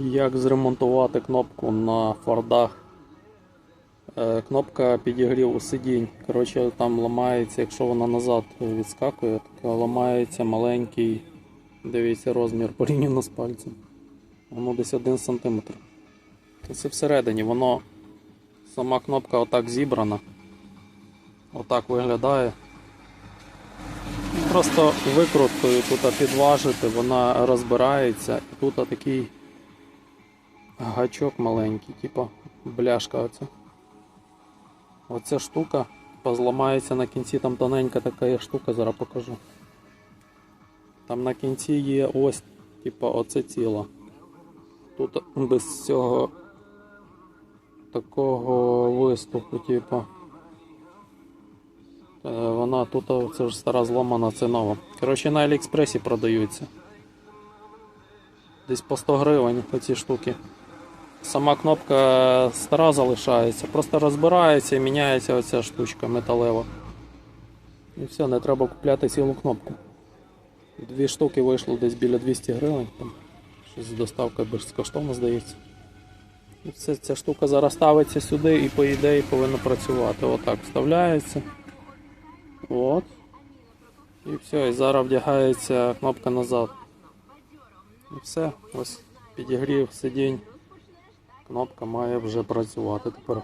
Як зремонтувати кнопку на фордах? Е, Кнопка підігріву сидінь. Коротше, там ламається, якщо вона назад відскакує, то ламається маленький, дивіться, розмір порівняно з пальцем. Воно десь 1 см. Це всередині, воно сама кнопка отак зібрана. Отак виглядає. Просто викруткою тут підважити, вона розбирається, і тут такий гачок маленький, типа бляшка оця. Оця штука позламається на кінці, там тоненька така є штука, зараз покажу. Там на кінці є ось, типа, оце тіло. Тут без цього такого виступу, типа. Е, Вона тут це ж стара зломана, це нова. Коротше, на Аліекспресі продаються. Десь по 100 гривень оці штуки. Сама кнопка стара залишається, просто розбирається і міняється оця штучка металева. І все, не треба купляти цілу кнопку. Дві штуки вийшло десь біля 200 гривень. Там щось з доставкою безкоштовно здається. І все, ця штука зараз ставиться сюди і по ідеї повинна працювати. Отак вставляється. От. І все, і зараз вдягається кнопка назад. І все, ось підігрів сидінь. Кнопка має вже працювати тепер.